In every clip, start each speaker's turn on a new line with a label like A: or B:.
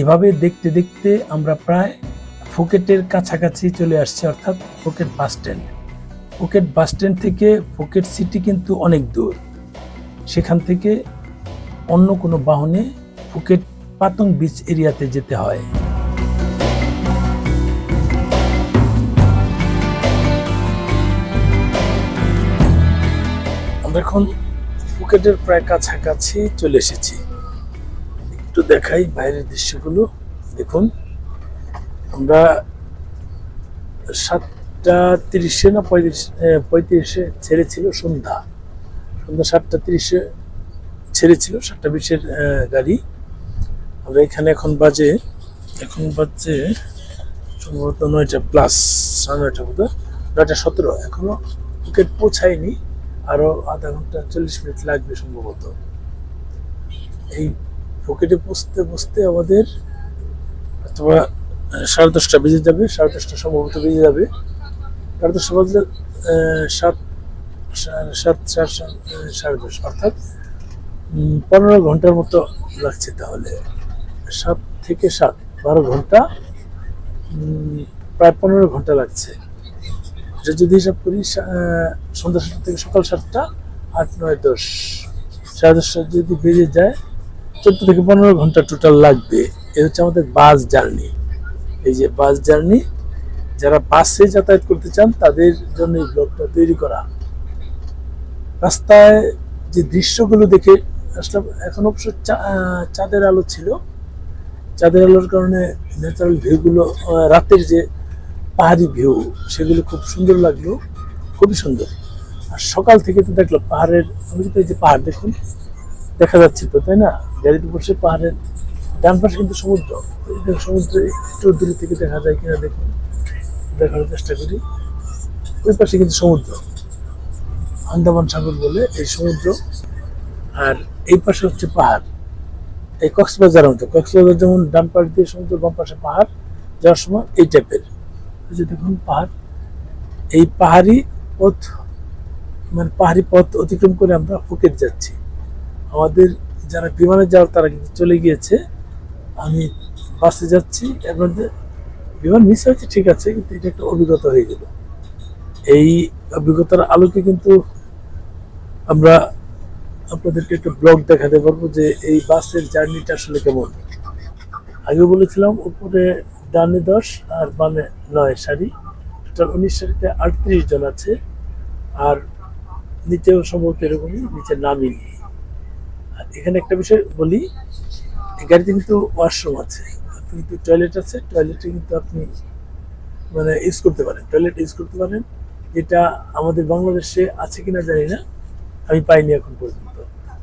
A: এভাবে দেখতে দেখতে আমরা প্রায় ফুকেটের কাছাকাছি চলে আসছি, অর্থাৎ Phuket bus stand. Phuket bus stand থেকে ফুকেট সিটি কিন্তু অনেক দূর। সেখান থেকে অন্য কোনো বাহনে ফুকেট পাতং বিচ এরিয়াতে যেতে হয়। আমরা এখন ফুকেটের প্রায় কাছাকাছি চলে এসেছি। একটু দেখাই বাইরের দৃশ্যগুলো। দেখুন, আমরা সাতটা তিরিশে না পঁয়ত্রিশ পঁয়ত্রিশে ছেড়েছিল সন্ধ্যা। সন্ধ্যা সাতটা তিরিশে ছেড়েছিল, সাতটা বিশের গাড়ি। আমরা এখানে এখন বাজে এখন বাজে সম্ভবত নয়টা প্লাস সাড়ে নয়টা মতো নয়টা সতেরো, এখনও ফুকেট পৌঁছায়নি। আরও আধা ঘণ্টা চল্লিশ মিনিট লাগবে সম্ভবত। এই পকেটে পৌঁছতে পৌঁছতে আমাদের অথবা সাড়ে দশটা বেজে যাবে, সাড়ে দশটা সম্ভবত বেজে যাবে। সাড়ে দশটা বাজলে সাত সাত, সাড়ে সাড়ে দশ, অর্থাৎ পনেরো ঘণ্টার মতো লাগছে তাহলে। সাত থেকে সাত, বারো ঘণ্টা প্রায় পনেরো ঘণ্টা লাগছে। এটা যদি হিসাব করি সন্ধ্যা সাতটা থেকে সকাল সাতটা, আট, নয়, দশ। সাড়ে দশটা যদি বেজে যায় চোদ্দ থেকে পনেরো ঘণ্টা টোটাল লাগবে। এ হচ্ছে আমাদের বাস জার্নি এই যে বাস জার্নি যারা বাসে যাতায়াত করতে চান, তাদের জন্য এই ব্লগটা তৈরি করা। রাস্তায় যে দৃশ্যগুলো দেখে আসলাম, এখন অবশ্য চাঁদের আলো ছিল। চাঁদের আলোর কারণে ন্যাচারাল ভিউগুলো রাতের যে পাহাড়ি ভিউ সেগুলো খুব সুন্দর লাগল। খুবই সুন্দর। আর সকাল থেকে তো দেখলাম পাহাড়ের, আমি যে পাহাড় দেখুন দেখা যাচ্ছে তো, তাই না? গাড়িতে বসে পাহাড়ের ডান পাশে কিন্তু সমুদ্র। সমুদ্র একটু দূরে থেকে দেখা যায় কিনা দেখুন দেখার চেষ্টা করি। ওই পাশে কিন্তু সমুদ্র। আন্দামান সাগর বলে এই সমুদ্র। আর এই পাশে হচ্ছে পাহাড়। এই কক্সবাজার মতো কক্সবাজার যেমন ডান পাশ দিয়ে সমুদ্র, বাম পাশে পাহাড় যাওয়ার সময় এই টাইপের যে দেখুন পাহাড়। এই পাহাড়ি পথ মানে পাহাড়ি পথ অতিক্রম করে আমরা ফুকেট যাচ্ছি। আমাদের যারা বিমানে যাওয়ার, তারা কিন্তু চলে গিয়েছে। আমি বাসে যাচ্ছি এর মধ্যে বিমান মিস হয়েছে, ঠিক আছে, কিন্তু এটা একটা অভিজ্ঞতা হয়ে গেল। এই অভিজ্ঞতার আলোকে কিন্তু আমরা আপনাদেরকে একটা ব্লগ দেখাতে পারব যে এই বাসের জার্নিটা আসলে কেমন। আগে বলেছিলাম, উপরে ডানে দশ আর বামে নয় সারি। টোটাল উনিশ সারিতে আটত্রিশ জন আছে, আর নিচেও সম্ভবত এরকমই, নিচে নামিনি। এখানে একটা বিষয় বলি গাড়িতে কিন্তু ওয়াশরুম আছে। কিন্তু টয়লেট আছে টয়লেটে কিন্তু আপনি মানে ইউজ করতে পারেন। টয়লেট ইউজ করতে পারেন, যেটা আমাদের বাংলাদেশে আছে কিনা জানি না, আমি পাইনি এখন পর্যন্ত।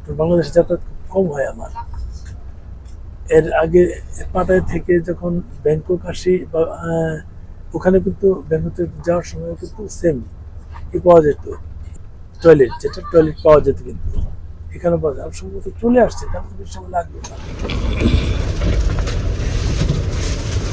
A: তো বাংলাদেশে যাতায়াত খুব কম হয় আমার। এর আগে পাটায় থেকে যখন ব্যাংকক আসি বা ওখানে কিন্তু ব্যাংকতে যাওয়ার সময় কিন্তু সেম পাওয়া যেত। টয়লেট যেটা টয়লেট পাওয়া যেত কিন্তু। এখানে বাজার সম্ভবত চলে আসছে তার বেশি সময় লাগবে না।